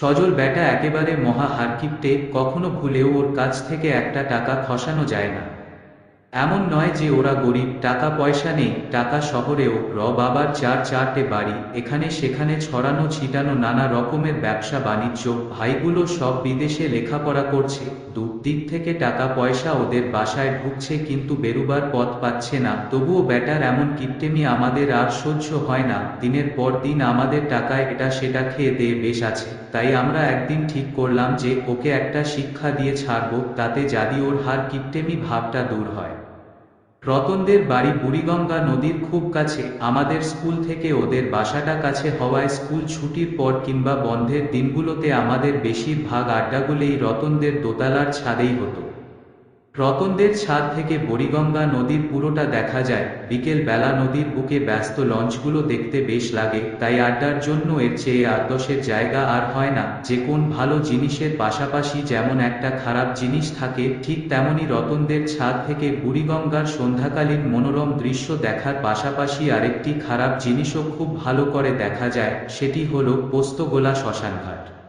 সজল ব্যাটা একেবারে মহা হারকিপটে কখনো ভুলেও ওর কাছ থেকে একটা টাকা খসানো যায় না। এমন নয় যে ওরা গরিব, টাকা পয়সা নেই, টাকা শহরেও র বাবার চার চারটে বাড়ি, এখানে সেখানে ছড়ানো ছিটানো নানা রকমের ব্যবসা বাণিজ্য, ভাইগুলো সব বিদেশে লেখাপড়া করছে দিক থেকে টাকা পয়সা ওদের বাসায় ঢুকছে কিন্তু বেরুবার পথ পাচ্ছে না, তবুও ব্যাটার এমন কিপটেমি আমাদের আর সহ্য হয় না, দিনের পর দিন আমাদের টাকায় এটা সেটা খেয়ে দিয়ে বেশ আছে, তাই আমরা একদিন ঠিক করলাম যে ওকে একটা শিক্ষা দিয়ে ছাড়বো, তাতে যদি ওর হার কিপটেমি ভাবটা দূর হয়। রতনদের বাড়ি বুড়িগঙ্গা নদীর খুব কাছে, আমাদের স্কুল থেকে ওদের বাসাটা কাছে হওয়ায় স্কুল ছুটির পর কিংবা বন্ধের দিনগুলোতে আমাদের বেশিরভাগ আড্ডাগুলোই রতনদের দোতলার ছাদেই হতো। রতনদের ছাদ থেকে বুড়িগঙ্গা নদীর পুরোটা দেখা যায়। বিকেল বেলা নদীর বুকে ব্যস্ত লঞ্চগুলো দেখতে বেশ লাগে, তাই আড্ডার জন্য এর চেয়ে আদর্শের জায়গা আর হয় না। যে কোন ভালো জিনিসের পাশাপাশি যেমন একটা খারাপ জিনিস থাকে, ঠিক তেমনি রতনদের ছাদ থেকে বুড়িগঙ্গার সন্ধ্যাকালীন মনোরম দৃশ্য দেখার পাশাপাশি আরেকটি খারাপ জিনিসও খুব ভালো করে দেখা যায়, সেটি হলো পোস্তগোলা শ্মশানঘাট।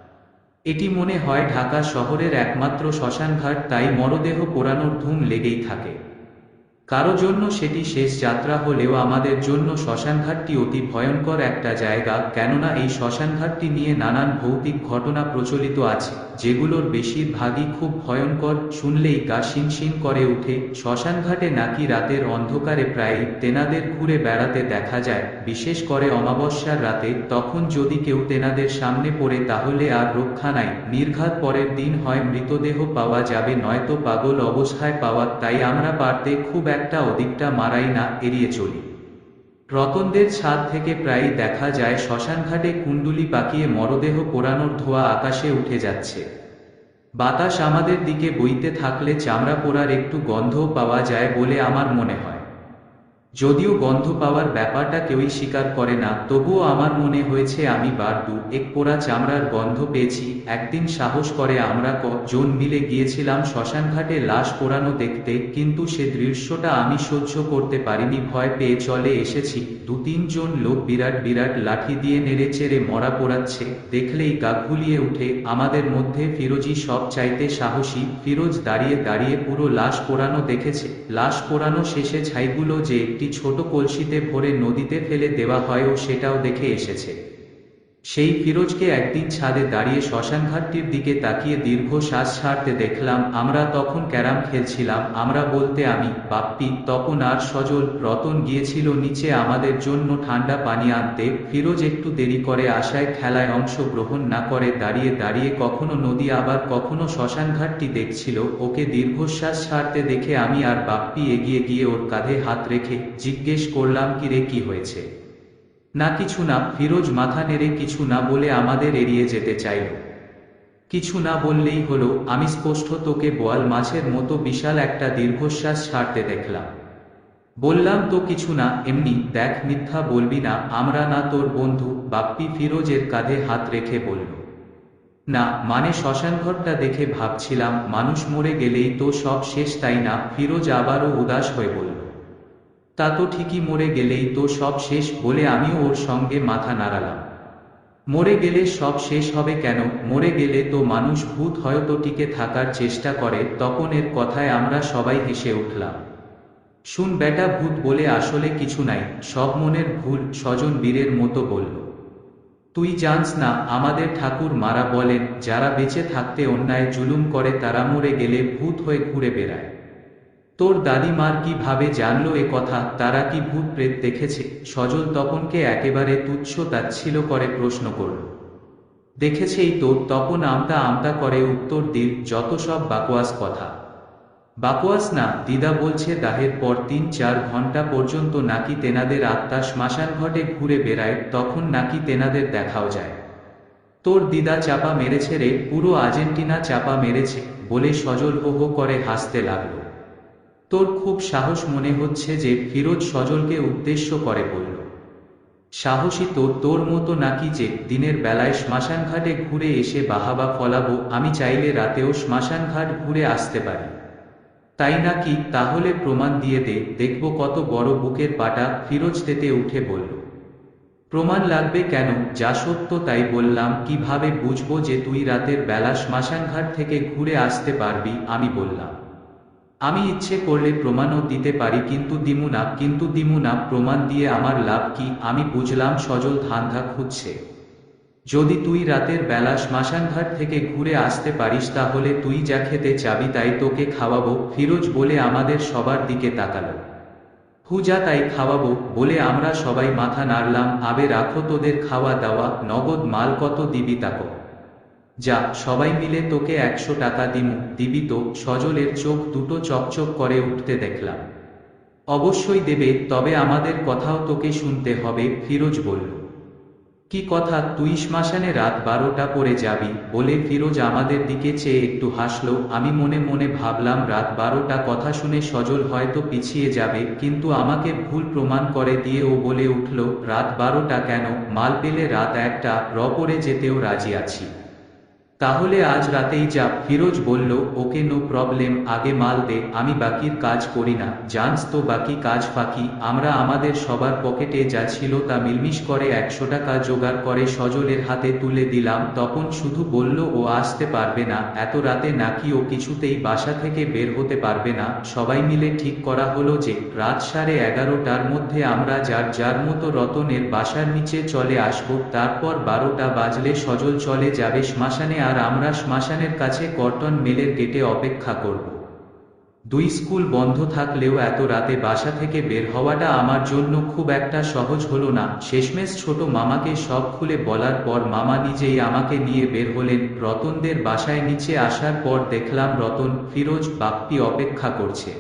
এটি মনে হয় ঢাকা শহরের একমাত্র শ্মশানঘাট, তাই মরদেহ পোড়ানোর ধুম লেগেই থাকে। কারও জন্য সেটি শেষ যাত্রা হলেও আমাদের জন্য শ্মশানঘাটটি অতি ভয়ঙ্কর একটা জায়গা, কেননা এই শ্মশানঘাটটি নিয়ে নানান ভৌতিক ঘটনা প্রচলিত আছে। যেগুলোর বেশিরভাগই খুব ভয়ঙ্কর, শুনলেই গা শিনশিন করে উঠে শ্মশানঘাটে নাকি রাতের অন্ধকারে প্রায় তেনাদের ঘুরে বেড়াতে দেখা যায়, বিশেষ করে অমাবস্যার রাতে। তখন যদি কেউ তেনাদের সামনে পড়ে, তাহলে আর রক্ষা নাই। নির্ঘাত পরের দিন হয়, মৃতদেহ পাওয়া যাবে, নয়তো পাগল অবস্থায় পাওয়া। তাই আমরা পারতে খুব একটা অধিকটা মারাই না, এড়িয়ে চলি। রতনদের ছাদ থেকে প্রায় দেখা যায় শ্মশানঘাটে কুণ্ডুলি পাকিয়ে মরদেহ পোড়ানোর ধোয়া আকাশে উঠে যাচ্ছে। বাতাস আমাদের দিকে বইতে থাকলে চামড়া পোড়ার একটু গন্ধও পাওয়া যায় বলে আমার মনে হয়। যদিও গন্ধ পাওয়ার ব্যাপারটা কেউই স্বীকার করে না, তবুও আমার মনে হয়েছে আমি বার দু এক পোড়া চামড়ার গন্ধ পেয়েছি, একদিন সাহস করে আমরা ক জন মিলে গিয়েছিলাম শ্মশানঘাটে লাশ পোড়ানো দেখতে, কিন্তু সে দৃশ্যটা আমি সহ্য করতে পারিনি, ভয় পেয়ে চলে এসেছি, দু তিনজন লোক বিরাট বিরাট লাঠি দিয়ে নেড়ে চেড়ে মরা পোড়াচ্ছে, দেখলেই গা ঘুলিয়ে উঠে আমাদের মধ্যে ফিরোজি সব চাইতে সাহসী, ফিরোজ দাঁড়িয়ে দাঁড়িয়ে পুরো লাশ পোড়ানো দেখেছে, লাশ পোড়ানো শেষে ছাইগুলো যে একটি ছোট কলসিতে ভরে নদীতে ফেলে দেওয়া হয় ও সেটাও দেখে এসেছে। সেই ফিরোজকে একদিন ছাদে দাঁড়িয়ে শ্মশানঘাটটির দিকে তাকিয়ে দীর্ঘ শ্বাস ছাড়তে দেখলাম, আমরা তখন ক্যারাম খেলছিলাম, আমরা বলতে আমি, বাপ্পি, তপন আর সজল, রতন গিয়েছিল নিচে আমাদের জন্য ঠান্ডা পানি আনতে, ফিরোজ একটু দেরি করে আশায় খেলায় অংশগ্রহণ না করে দাঁড়িয়ে দাঁড়িয়ে কখনো নদী আবার কখনো শ্মশানঘাটটি দেখছিল, ওকে দীর্ঘশ্বাস ছাড়তে দেখে আমি আর বাপ্পি এগিয়ে গিয়ে ওর কাঁধে হাত রেখে জিজ্ঞেস করলাম কি রে কি হয়েছে? না কিছু না, ফিরোজ মাথা নেড়ে কিছু না বলে আমাদের এড়িয়ে যেতে চাইল। কিছু না বললেই হলো, আমি স্পষ্ট তোকে বোয়াল মাছের মতো বিশাল একটা দীর্ঘশ্বাস ছাড়তে দেখলাম। বললাম, তো কিছু না, এমনি দেখ মিথ্যা বলবি না, আমরা না তোর বন্ধু। বাপ্পি ফিরোজের কাঁধে হাত রেখে বলল, না মানে শ্মশানঘরটা দেখে ভাবছিলাম, মানুষ মরে গেলেই তো সব শেষ, তাই না? ফিরোজ আবারও উদাস হয়ে বলল তা তো ঠিকই মরে গেলেই তো সব শেষ বলে আমিও ওর সঙ্গে মাথা নাড়ালাম। মরে গেলে সব শেষ হবে কেন? মরে গেলে তো মানুষ ভূত হয়তো টিকে থাকার চেষ্টা করে, তখন এর কথায় আমরা সবাই হেসে উঠলাম। শুন বেটা ভূত বলে আসলে কিছু নাই, সব মনের ভুল, স্বজন বীরের মতো বলল। তুই জানস না, আমাদের ঠাকুর মারা বলেন, যারা বেঁচে থাকতে অন্যায় জুলুম করে তারা মরে গেলে ভূত হয়ে ঘুরে বেড়ায়। তোর দাদিমার কি ভাবে জানলো এ কথা, তারা কি ভূত প্রেত দেখেছে? সজল তপনকে একেবারে তুচ্ছ তাচ্ছিল করে প্রশ্ন করল। দেখেছেই তোর তপন আমতা আমতা করে উত্তর দিল, যত সব বাকোয়াস কথা। বাকোয়াস না, দিদা বলছে দাহের পর তিন চার ঘণ্টা পর্যন্ত নাকি তেনাদের আত্মা শ্মশান ঘটে ঘুরে বেড়ায়, তখন নাকি তেনাদের দেখাও যায়। তোর দিদা চাপা মেরেছে রে, পুরো আর্জেন্টিনা চাপা মেরেছে, বলে সজল হো করে হাসতে লাগল। তোর খুব সাহস মনে হচ্ছে যে ফিরোজ সজলকে উদ্দেশ্য করে বলল। সাহসী তো তোর মতো নাকি যে দিনের বেলায় শ্মশানঘাটে ঘুরে এসে বাহাবা ফলাবো, আমি চাইলে রাতেও শ্মশানঘাট ঘুরে আসতে পারি। তাই নাকি? তাহলে প্রমাণ দিয়ে দে, দেখব কত বড় বুকের পাটা, ফিরোজ তেতে উঠে বলল। প্রমাণ লাগবে কেন? যা সত্য তাই বললাম, কীভাবে বুঝব যে তুই রাতের বেলা শ্মশানঘাট থেকে ঘুরে আসতে পারবি, আমি বললাম। আমি ইচ্ছে করলে প্রমাণও দিতে পারি, কিন্তু দিমু না, কিন্তু দিমু না, প্রমাণ দিয়ে আমার লাভ কি? আমি বুঝলাম সজল ধান্ধা খুঁজছে। যদি তুই রাতের বেলা শ্মশানঘাট থেকে ঘুরে আসতে পারিস, তাহলে তুই যা খেতে চাবি তাই তোকে খাওয়াবো, ফিরোজ বলে আমাদের সবার দিকে তাকালো। হুজা তাই খাওয়াবো, বলে আমরা সবাই মাথা নাড়লাম, আবে রাখো তোদের খাওয়া দাওয়া, নগদ মাল কত দিবি তাকো। যা সবাই মিলে তোকে একশো টাকা দিমু। দিবি তো সজলের চোখ দুটো চকচক করে উঠতে দেখলাম। অবশ্যই দেবে, তবে আমাদের কথাও তোকে শুনতে হবে, ফিরোজ বলল। কি কথা, তুই শ্মশানে রাত বারোটা পরে যাবি বলে ফিরোজ আমাদের দিকে চেয়ে একটু হাসলো। আমি মনে মনে ভাবলাম, রাত বারোটা কথা শুনে সজল হয়তো পিছিয়ে যাবে, কিন্তু আমাকে ভুল প্রমাণ করে দিয়ে ও বলে উঠল, রাত বারোটা কেন? মাল পেলে রাত একটা, র পরে যেতেও রাজি আছি। তাহলে আজ রাতেই যা ফিরোজ বলল, ওকে নো প্রবলেম, আগে মাল দে, আমি বাকির কাজ করি না। জানস তো বাকি কাজ ফাঁকি, আমরা আমাদের সবার পকেটে যা ছিল তা মিলমিশ করে একশো টাকা জোগাড় করে সজলের হাতে তুলে দিলাম, তখন শুধু বলল, ও আসতে পারবে না, এত রাতে নাকি ও কিছুতেই বাসা থেকে বের হতে পারবে না। সবাই মিলে ঠিক করা হলো যে, রাত সাড়ে এগারোটার মধ্যে আমরা যার যার মতো রতনের বাসার নিচে চলে আসব, তারপর বারোটা বাজলে সজল চলে যাবে শ্মশানে আর আমরা শ্মশানের কাছে কর্টন মেলের গেটে অপেক্ষা করব। দুই স্কুল বন্ধ থাকলেও এত রাতে বাসা থেকে বের হওয়াটা আমার জন্য খুব একটা সহজ হলো না। শেষমেশ ছোট মামাকে সব খুলে বলার পর মামা নিজেই আমাকে নিয়ে বের হলেন। রতনদের বাসায় নিচে আসার পর দেখলাম রতন, ফিরোজ, বাপ্পি অপেক্ষা করছে।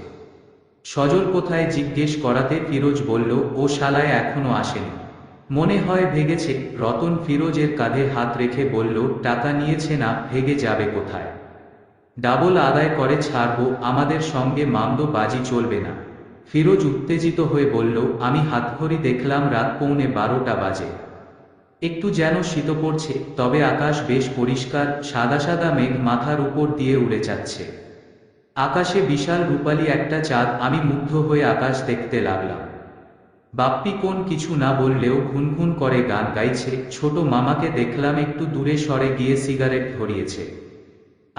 সজল কোথায় জিজ্ঞেস করাতে ফিরোজ বলল, ও শালায় এখনও আসেনি। মনে হয় ভেগেছে, রতন ফিরোজের কাঁধে হাত রেখে বলল, টাকা নিয়েছে না, ভেগে যাবে কোথায়? ডাবল আদায় করে ছাড়বো, আমাদের সঙ্গে মামদো বাজি চলবে না। ফিরোজ উত্তেজিত হয়ে বলল, আমি হাতঘড়ি দেখলাম রাত পৌনে বারোটা বাজে। একটু যেন শীত পড়ছে, তবে আকাশ বেশ পরিষ্কার, সাদা সাদা মেঘ মাথার উপর দিয়ে উড়ে যাচ্ছে। আকাশে বিশাল রূপালী একটা চাঁদ, আমি মুগ্ধ হয়ে আকাশ দেখতে লাগলাম। বাপ্পি কোন কিছু না বললেও ঘুনঘুন করে গান গাইছে, ছোট মামাকে দেখলাম একটু দূরে সরে গিয়ে সিগারেট ধরিয়েছে।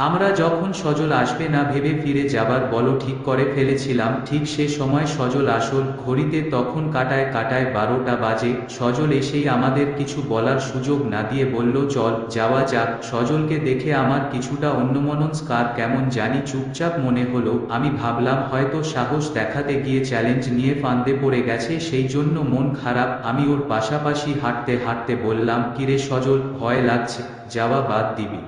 আমরা যখন সজল আসবে না ভেবে ফিরে যাবার বলো ঠিক করে ফেলেছিলাম, ঠিক সে সময় সজল আসল ঘড়িতে তখন কাটায় কাটায় বারোটা বাজে, সজল এসেই আমাদের কিছু বলার সুযোগ না দিয়ে বলল, চল, যাওয়া যাক। সজলকে দেখে আমার কিছুটা অন্যমনস্কার কেমন জানি চুপচাপ মনে হলো, আমি ভাবলাম হয়তো সাহস দেখাতে গিয়ে চ্যালেঞ্জ নিয়ে ফান্দে পড়ে গেছে, সেই জন্য মন খারাপ, আমি ওর পাশাপাশি হাঁটতে হাঁটতে বললাম, কিরে সজল, ভয় লাগছে, যাওয়া বাদ দিবি।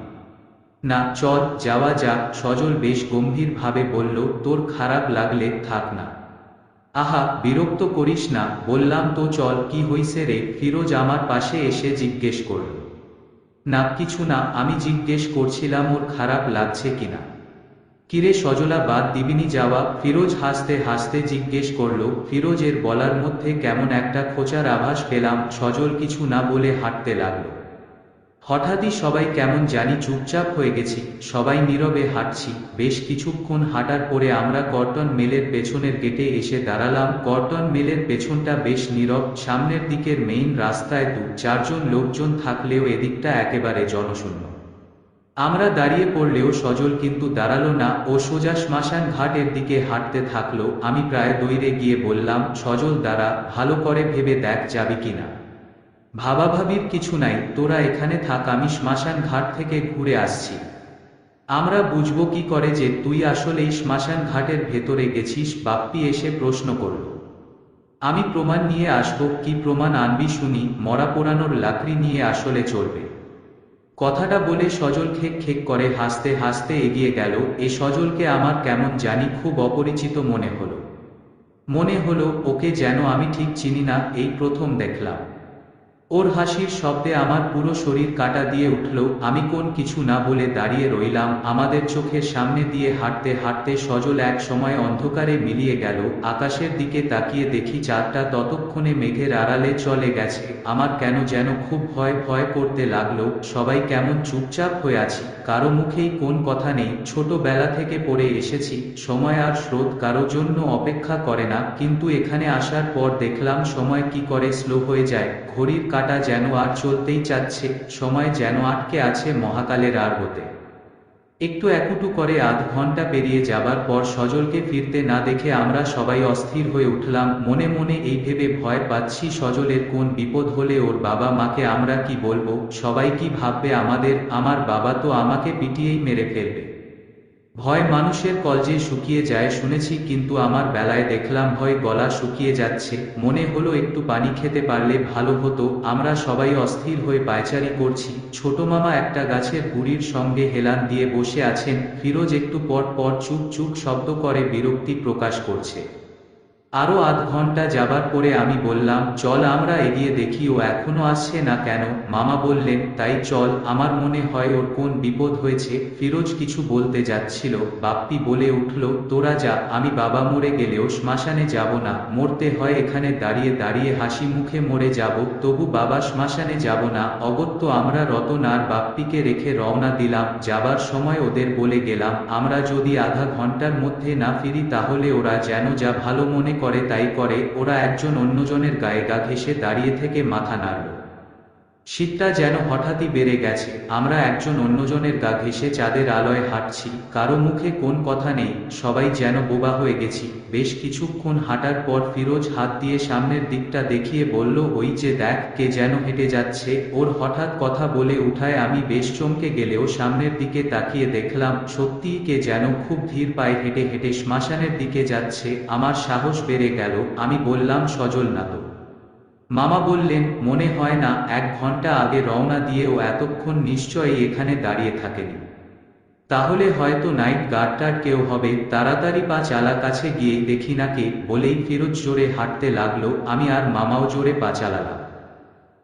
না চল যাওয়া যাক সজল বেশ গম্ভীরভাবে বলল, তোর খারাপ লাগলে থাক না। আহা, বিরক্ত করিস না, বললাম তো চল, কি হইছে রে? ফিরোজ আমার পাশে এসে জিজ্ঞেস করল। না, কিছু না, আমি জিজ্ঞেস করছিলাম ওর খারাপ লাগছে কিনা। কিরে সজলা, বাদ দিবিনি যাওয়া? ফিরোজ হাসতে হাসতে জিজ্ঞেস করল। ফিরোজের বলার মধ্যে কেমন একটা খোঁচার আভাস পেলাম, সজল কিছু না বলে হাঁটতে লাগল। হঠাৎই সবাই কেমন জানি চুপচাপ হয়ে গেছি, সবাই নীরবে হাঁটছি, বেশ কিছুক্ষণ হাঁটার পরে আমরা কর্টন মেলের পেছনের গেটে এসে দাঁড়ালাম কর্টন মেলের পেছনটা বেশ নীরব, সামনের দিকের মেইন রাস্তায় দু চারজন লোকজন থাকলেও এদিকটা একেবারে জনশূন্য। আমরা দাঁড়িয়ে পড়লেও সজল কিন্তু দাঁড়াল না ও সোজা শ্মশান ঘাটের দিকে হাঁটতে থাকল, আমি প্রায় দৈরে গিয়ে বললাম, সজল দ্বারা ভালো করে ভেবে দেখ যাবি কিনা। ভাবাভাবির কিছু নাই, তোরা এখানে থাক, আমি শ্মশান ঘাট থেকে ঘুরে আসছি। আমরা বুঝব কি করে যে তুই আসলেই শ্মশান ঘাটের ভেতরে গেছিস, বাপ্পি এসে প্রশ্ন করল। আমি প্রমাণ নিয়ে আসব, কি প্রমাণ আনবি শুনি, মরা পোড়ানোর লাকড়ি নিয়ে আসলে চলবে। কথাটা বলে সজল খেক খেক করে হাসতে হাসতে এগিয়ে গেল, এ সজলকে আমার কেমন জানি খুব অপরিচিত মনে হলো। মনে হলো, ওকে যেন আমি ঠিক চিনি না, এই প্রথম দেখলাম। ওর হাসির শব্দে আমার পুরো শরীর কাটা দিয়ে উঠল, আমি কোন কিছু না বলে দাঁড়িয়ে রইলাম, আমাদের চোখের সামনে দিয়ে হাঁটতে হাঁটতে সজল এক সময় অন্ধকারে মিলিয়ে গেল, আকাশের দিকে তাকিয়ে দেখি চাঁদটা ততক্ষণে মেঘের আড়ালে চলে গেছে, আমার কেন যেন খুব ভয় ভয় করতে লাগল, সবাই কেমন চুপচাপ হয়ে আছি, কারও মুখেই কোন কথা নেই, ছোটবেলা থেকে পড়ে এসেছি, সময় আর স্রোত কারও জন্য অপেক্ষা করে না, কিন্তু এখানে আসার পর দেখলাম সময় কি করে স্লো হয়ে যায়, ঘড়ির কাটা যেন আর চলতেই চাচ্ছে, সময় যেন আটকে আছে মহাকালের আর হতে একটু একুটু করে আধ ঘণ্টা পেরিয়ে যাবার পর সজলকে ফিরতে না দেখে আমরা সবাই অস্থির হয়ে উঠলাম, মনে মনে এই ভেবে ভয় পাচ্ছি সজলের কোন বিপদ হলে ওর বাবা মাকে আমরা কি বলব, সবাই কি ভাববে আমাদের, আমার বাবা তো আমাকে পিটিয়েই মেরে ফেলবে। ভয় মানুষের কলজে শুকিয়ে যায়, শুনেছি কিন্তু আমার বেলায় দেখলাম ভয় গলা শুকিয়ে যাচ্ছে। মনে হলো একটু পানি খেতে পারলে ভালো হতো, আমরা সবাই অস্থির হয়ে পায়চারি করছি। ছোট মামা একটা গাছের গুড়ির সঙ্গে হেলান দিয়ে বসে আছেন, ফিরোজ একটু পর পর চুপ চুপ শব্দ করে বিরক্তি প্রকাশ করছে। আরও আধ ঘণ্টা যাবার পরে আমি বললাম, চল আমরা এগিয়ে দেখি ও এখনও আসছে না কেন? মামা বললেন, তাই চল, আমার মনে হয় ওর কোন বিপদ হয়েছে। ফিরোজ কিছু বলতে যাচ্ছিল। বাপ্পি বলে উঠল, তোরা যা, আমি বাবা মরে গেলেও শ্মশানে যাব না। মরতে হয় এখানে দাঁড়িয়ে দাঁড়িয়ে হাসি মুখে মরে যাব, তবু বাবা শ্মশানে যাব না। অগত্য আমরা রতন আর বাপ্পিকে রেখে রওনা দিলাম। যাবার সময় ওদের বলে গেলাম, আমরা যদি আধা ঘণ্টার মধ্যে না ফিরি তাহলে ওরা যেন যা ভালো মনে করে তাই করে ওরা একজন অন্যজনের গায়ে গা ঘেঁষে দাঁড়িয়ে থেকে মাথা নাড়ল। শীতটা যেন হঠাৎই বেড়ে গেছে। আমরা একজন অন্যজনের গা ঘেসে চাঁদের আলোয় হাঁটছি। কারও মুখে কোন কথা নেই। সবাই যেন বোবা হয়ে গেছি। বেশ কিছুক্ষণ হাঁটার পর ফিরোজ হাত দিয়ে সামনের দিকটা দেখিয়ে বলল, ওই যে দেখ, কে যেন হেঁটে যাচ্ছে। ওর হঠাৎ কথা বলে উঠায় আমি বেশ চমকে গেলেও সামনের দিকে তাকিয়ে দেখলাম, সত্যিই কে যেন খুব ধীর পায়ে হেঁটে হেঁটে শ্মশানের দিকে যাচ্ছে। আমার সাহস বেড়ে গেল। আমি বললাম, সজল না তো। মামা বললেন, মনে হয় না, এক ঘণ্টা আগে রওনা দিয়ে ও এতক্ষণ নিশ্চয়ই এখানে দাঁড়িয়ে থাকেনি। তাহলে হয়তো নাইট গার্ডটার কেউ হবে। তাড়াতাড়ি পা চালা কাছে গিয়ে দেখি না কে, বলেই ফিরোজ জোরে হাঁটতে লাগল। আমি আর মামাও জোরে পা চালালাম।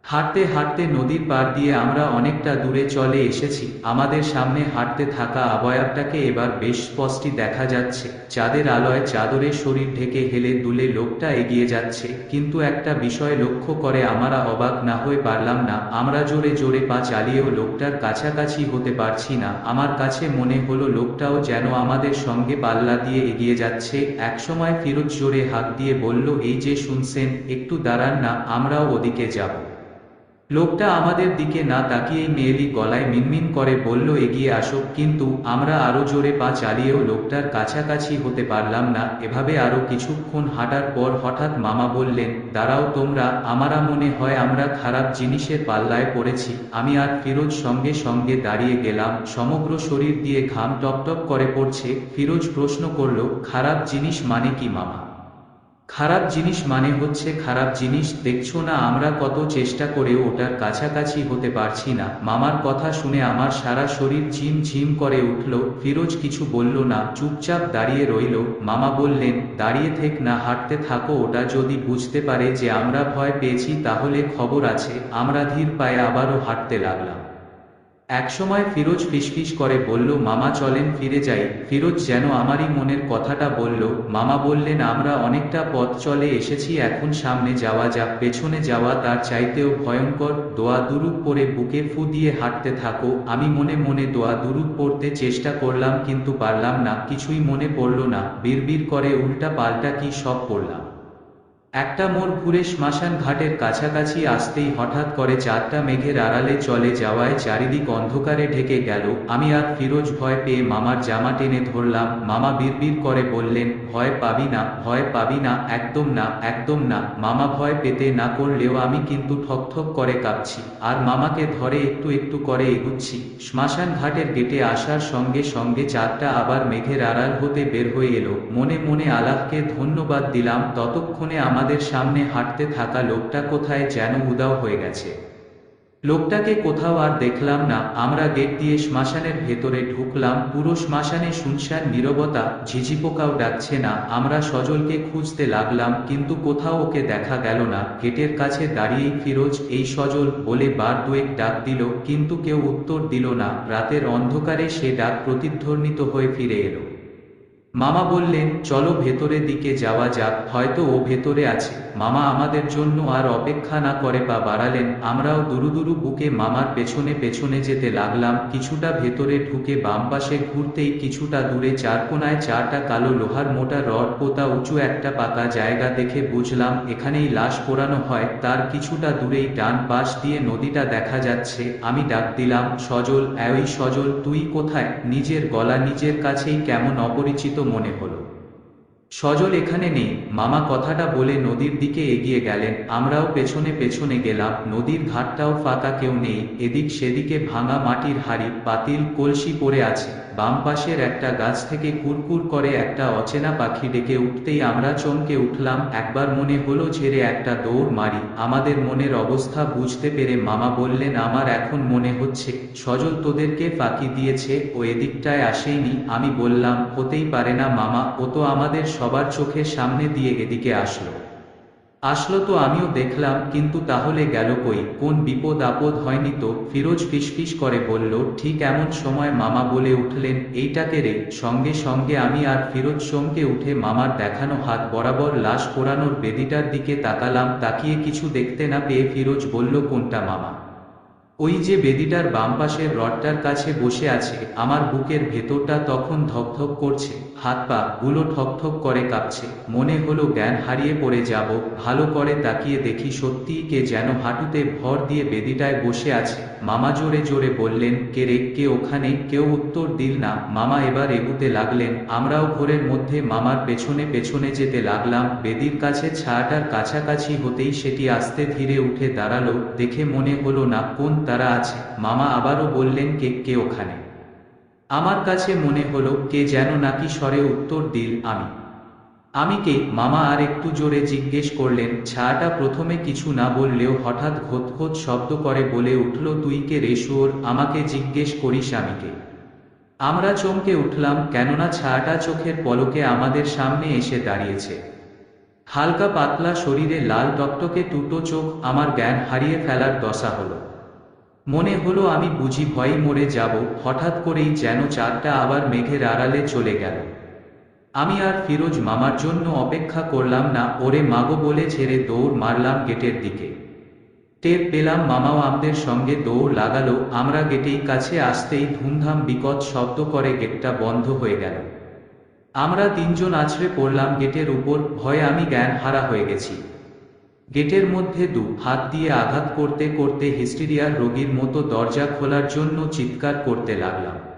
হাঁটতে হাঁটতে নদীর পার দিয়ে আমরা অনেকটা দূরে চলে এসেছি। আমাদের সামনে হাঁটতে থাকা আবয়াবটাকে এবার বেশ স্পষ্টই দেখা যাচ্ছে। চাঁদের আলোয় চাদরে শরীর ঢেকে হেলে দুলে লোকটা এগিয়ে যাচ্ছে। কিন্তু একটা বিষয় লক্ষ্য করে আমরা অবাক না হয়ে পারলাম না। আমরা জোরে জোরে পা চালিয়েও লোকটার কাছাকাছি হতে পারছি না। আমার কাছে মনে হলো লোকটাও যেন আমাদের সঙ্গে পাল্লা দিয়ে এগিয়ে যাচ্ছে। একসময় ফিরোজ জোরে হাত দিয়ে বলল, এই যে শুনছেন, একটু দাঁড়ান না, আমরাও ওদিকে যাব। লোকটা আমাদের দিকে না তাকিয়েই মেয়েলি গলায় মিনমিন করে বলল, এগিয়ে আসো। কিন্তু আমরা আরও জোরে পা চালিয়েও লোকটার কাছাকাছি হতে পারলাম না। এভাবে আরও কিছুক্ষণ হাঁটার পর হঠাৎ মামা বললেন, দাঁড়াও তোমরা, আমারা মনে হয় আমরা খারাপ জিনিসের পাল্লায় পড়েছি। আমি আর ফিরোজ সঙ্গে সঙ্গে দাঁড়িয়ে গেলাম। সমগ্র শরীর দিয়ে ঘাম টপটপ করে পড়ছে। ফিরোজ প্রশ্ন করল, খারাপ জিনিস মানে কি মামা? খারাপ জিনিস মানে হচ্ছে খারাপ জিনিস, দেখছ না আমরা কত চেষ্টা করে ওটার কাছাকাছি হতে পারছি না। মামার কথা শুনে আমার সারা শরীর ঝিম ঝিম করে উঠল, ফিরোজ কিছু বলল না, চুপচাপ দাঁড়িয়ে রইল। মামা বললেন, দাঁড়িয়ে থেক না, হাঁটতে থাকো, ওটা যদি বুঝতে পারে যে আমরা ভয় পেয়েছি, তাহলে খবর আছে। আমরা ধীর পায়ে আবারও হাঁটতে লাগলাম। একসময় ফিরোজ ফিসফিস করে বলল, মামা চলেন, ফিরে যাই। ফিরোজ যেন আমারই মনের কথাটা বলল, মামা বললেন, আমরা অনেকটা পথ চলে এসেছি, এখন সামনে যাওয়া যাক, পেছনে যাওয়া তার চাইতেও ভয়ঙ্কর। দোয়া দুরুপ পরে বুকে ফু দিয়ে হাঁটতে থাকো। আমি মনে মনে দোয়া দুরুপ পড়তে চেষ্টা করলাম, কিন্তু পারলাম না, কিছুই মনে পড়ল না। বিড়বিড় করে উল্টা পাল্টা কি সব পড়লাম একটা মোড় ঘুরে শ্মশান ঘাটের কাছাকাছি আসতেই হঠাৎ করে চারটা মেঘের আড়ালে চলে যাওয়ায় চারিদিক অন্ধকারে ঢেকে গেল। আমি আর ফিরোজ ভয় পেয়ে মামার জামা টেনে ধরলাম। মামা বিড়বিড় করে বললেন ভয় পাবি না, ভয় পাবি না, একদম না একদম না। মামা ভয় পেতে না করলেও আমি কিন্তু ঠকঠক করে কাঁপছি। আর মামাকে ধরে একটু একটু করে এগুচ্ছি। শ্মশান ঘাটের গেটে আসার সঙ্গে সঙ্গে চারটা আবার মেঘের আড়াল হতে বের হয়ে এলো। মনে মনে আলাপকে ধন্যবাদ দিলাম। ততক্ষণে আমাদের সামনে হাঁটতে থাকা লোকটা কোথায় যেন উদাও হয়ে গেছে। লোকটাকে কোথাও আর দেখলাম না, আমরা গেট দিয়ে শ্মশানের ভেতরে ঢুকলাম, পুরো শ্মশানে শুনশান নীরবতা, ঝিঝিপোকাও ডাকছে না, আমরা সজলকে খুঁজতে লাগলাম, কিন্তু কোথাও ওকে দেখা গেল না, গেটের কাছে দাঁড়িয়েই ফিরোজ, এই সজল, বলে বার দুয়েক ডাক দিল, কিন্তু কেউ উত্তর দিল না, রাতের অন্ধকারে সে ডাক প্রতিধ্বনিত হয়ে ফিরে এলো। মামা বললেন, চলো ভেতরের দিকে যাওয়া যাক, হয়তো ও ভেতরে আছে। মামা আমাদের জন্য আর অপেক্ষা না করে পা বাড়ালেন, আমরাও দুরু দুরু বুকে মামার পেছনে পেছনে যেতে লাগলাম, কিছুটা ভেতরে ঢুকে বাম পাশে ঘুরতেই কিছুটা দূরে চারকোনায় চারটা কালো লোহার মোটা রড, পোতা উঁচু একটা পাকা জায়গা দেখে বুঝলাম, এখানেই লাশ পোড়ানো হয়, তার কিছুটা দূরেই ডান পাশ দিয়ে নদীটা দেখা যাচ্ছে, আমি ডাক দিলাম, সজল ওই সজল, তুই কোথায়? নিজের গলা নিজের কাছেই কেমন অপরিচিত মনে হল। সজল এখানে নেই। মামা কথাটা বলে নদীর দিকে এগিয়ে গেলেন। আমরাও পেছনে পেছনে গেলাম। নদীর ঘাটটাও ফাঁকা কেউ নেই। এদিক সেদিকে ভাঙা মাটির হাড়ি, পাতিল, কলসি পড়ে আছে। বাম পাশের একটা গাছ থেকে কুরকুর করে একটা অচেনা পাখি ডেকে উঠতেই আমরা চমকে উঠলাম। একবার মনে হলো ঝেড়ে একটা দৌড় মারি। আমাদের মনের অবস্থা বুঝতে পেরে মামা বললেন, আমার এখন মনে হচ্ছে, সজল তোদেরকে ফাঁকি দিয়েছে, ও এদিকটায় আসেইনি। আমি বললাম, হতেই পারে না মামা, ও তো আমাদের সবার চোখের সামনে দিয়ে এদিকে আসলো। আসলো তো আমিও দেখলাম, কিন্তু তাহলে গেল কই? কোন বিপদ আপদ হয়নি তো? ফিরোজ ফিসফিস করে বলল, ঠিক এমন সময় মামা বলে উঠলেন এইটাকে রে? সঙ্গে সঙ্গে আমি আর ফিরোজ চমকে উঠে মামার দেখানো হাত বরাবর লাশ পোড়ানোর বেদিটার দিকে তাকালাম, তাকিয়ে কিছু দেখতে না পেয়ে ফিরোজ বলল, কোনটা মামা? ওই যে বেদিটার বাম পাশের রডটার কাছে বসে আছে, আমার বুকের ভেতরটা তখন ধকধক করছে। হাত পা গুলো ঠকঠক করে কাঁপছে। মনে হলো জ্ঞান হারিয়ে পড়ে যাব। ভালো করে তাকিয়ে দেখি সত্যিই কে যেন হাঁটুতে ভর দিয়ে বেদিটায় বসে আছে। মামা জোরে জোরে বললেন, কে রে, কে ওখানে? কেউ উত্তর দিল না। মামা এবার এগুতে লাগলেন। আমরাও ঘোরের মধ্যে মামার পেছনে পেছনে যেতে লাগলাম। বেদির কাছে ছায়াটার কাছাকাছি হতেই সেটি আস্তে ধীরে উঠে দাঁড়াল। দেখে মনে হলো না কোন তারা আছে। মামা আবারও বললেন, কে কে ওখানে? আমার কাছে মনে হলো কে যেন নাকি স্বরে উত্তর দিল আমি। আমি কে মামা আর একটু জোরে জিজ্ঞেস করলেন, ছায়াটা প্রথমে কিছু না বললেও হঠাৎ ঘোত ঘোত শব্দ করে বলে উঠল, তুই কে রেশুয়োর আমাকে জিজ্ঞেস করিস আমিকে। আমরা চমকে উঠলাম, কেননা ছায়াটা চোখের পলকে আমাদের সামনে এসে দাঁড়িয়েছে। হালকা পাতলা শরীরে লাল টকটকে টুটো চোখ আমার জ্ঞান হারিয়ে ফেলার দশা হলো। মনে হলো আমি বুঝি ভয় মরে যাব, হঠাৎ করেই যেন চাঁদটা আবার মেঘের আড়ালে চলে গেল। আমি আর ফিরোজ মামার জন্য অপেক্ষা করলাম না, ওরে মাগো বলে ছেড়ে দৌড় মারলাম গেটের দিকে। টের পেলাম মামাও আমাদের সঙ্গে দৌড় লাগালো, আমরা গেটেই কাছে আসতেই ধুমধাম বিকট শব্দ করে গেটটা বন্ধ হয়ে গেল। আমরা তিনজন আছড়ে পড়লাম গেটের উপর, ভয়ে আমি জ্ঞান হারা হয়ে গেছি। গেটের মধ্যে দু, হাত দিয়ে আঘাত করতে করতে হিস্টিরিয়ার রোগীর মতো দরজা খোলার জন্য চিৎকার করতে লাগলাম।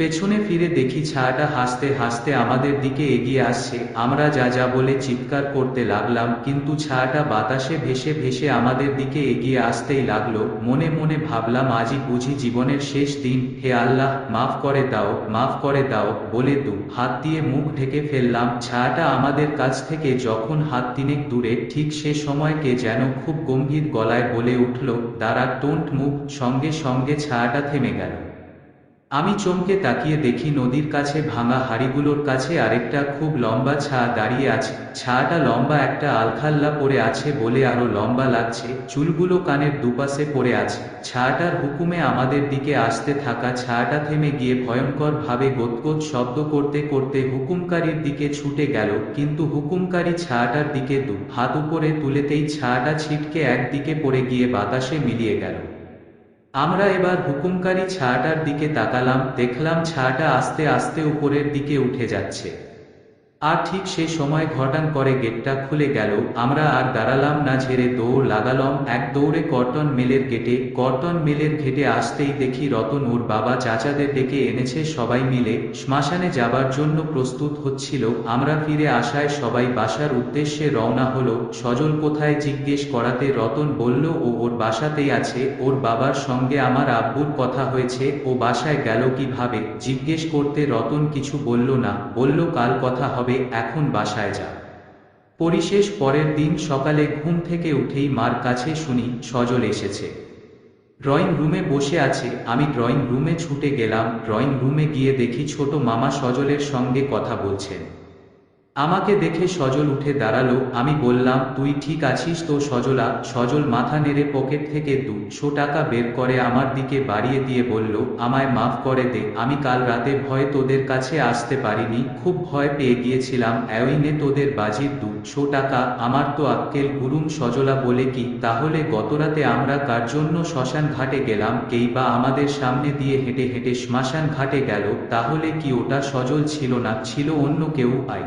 পেছনে ফিরে দেখি ছায়াটা হাসতে হাসতে আমাদের দিকে এগিয়ে আসছে। আমরা যা যা বলে চিৎকার করতে লাগলাম, কিন্তু ছায়াটা বাতাসে ভেসে ভেসে আমাদের দিকে এগিয়ে আসতেই লাগল। মনে মনে ভাবলাম আজই বুঝি জীবনের শেষ দিন। হে আল্লাহ, মাফ করে দাও, মাফ করে দাও, বলে দু, হাত দিয়ে মুখ ঢেকে ফেললাম। ছায়াটা আমাদের কাছ থেকে যখন হাত তিনেক দূরে, ঠিক সে সময়কে যেন খুব গম্ভীর গলায় বলে উঠল, দাঁড়া, টোন্ট মুখ। সঙ্গে সঙ্গে ছায়াটা থেমে গেল। আমি চমকে তাকিয়ে দেখি নদীর কাছে ভাঙা হাড়িগুলোর কাছে আরেকটা খুব লম্বা ছা দাঁড়িয়ে আছে। ছাটা লম্বা একটা আলখাল্লা পরে আছে বলে আরও লম্বা লাগছে। চুলগুলো কানের দুপাশে পড়ে আছে। ছাটার হুকুমে আমাদের দিকে আসতে থাকা ছাটা থেমে গিয়ে ভয়ঙ্কর ভাবে গোতগোত শব্দ করতে করতে হুকুমকারীর দিকে ছুটে গেল। কিন্তু হুকুমকারী ছাটার দিকে দু হাত উপরে তুলেতেই ছাটা ছিটকে একদিকে পড়ে গিয়ে বাতাসে মিলিয়ে গেল। আমরা এবার হুকুমকারী ছায়াটার দিকে তাকালাম দেখলাম ছায়াটা আস্তে আস্তে উপরের দিকে উঠে যাচ্ছে। আর ঠিক সে সময় ঘটান করে গেটটা খুলে গেল, আমরা আর দাঁড়ালাম না ঝেড়ে দৌড় লাগালাম, এক দৌড়ে কর্টন মিলের গেটে কর্টন মিলের ঘেটে আসতেই দেখি রতন ওর বাবা চাচাদের ডেকে এনেছে সবাই মিলে, শ্মশানে যাবার জন্য প্রস্তুত হচ্ছিল, আমরা ফিরে আসায় সবাই বাসার উদ্দেশ্যে রওনা হলো, সজল কোথায় জিজ্ঞেস করাতে রতন বলল, ও ওর বাসাতেই আছে, ওর বাবার সঙ্গে আমার আব্বুর কথা হয়েছে, ও বাসায় গেল কীভাবে? জিজ্ঞেস করতে রতন কিছু বলল না, বলল কাল কথা হবে এখন বাসায় যা। পরিশেষ পরের দিন সকালে ঘুম থেকে উঠেই মার কাছে শুনি, সজল এসেছে। ড্রয়িং রুমে বসে আছে, আমি ড্রয়িং রুমে ছুটে গেলাম, ড্রয়িং রুমে গিয়ে দেখি ছোট মামা সজলের সঙ্গে কথা বলছেন। আমাকে দেখে সজল উঠে দাঁড়াল, আমি বললাম, তুই ঠিক আছিস তো সজলা? সজল মাথা নেড়ে পকেট থেকে দুশো টাকা বের করে আমার দিকে বাড়িয়ে দিয়ে বলল, আমায় মাফ করে দে, আমি কাল রাতে ভয়ে তোদের কাছে আসতে পারিনি, খুব ভয় পেয়ে গিয়েছিলাম অ্যাওইনে তোদের বাজির দুশো টাকা, আমার তো আক্কেল গুরুম সজলা বলে কি, তাহলে গতরাতে আমরা কার জন্য শ্মশান ঘাটে গেলাম, কেই বা আমাদের সামনে দিয়ে হেঁটে হেঁটে শ্মশান ঘাটে গেল, তাহলে কি ওটা সজল ছিল না, ছিল অন্য কেউ আই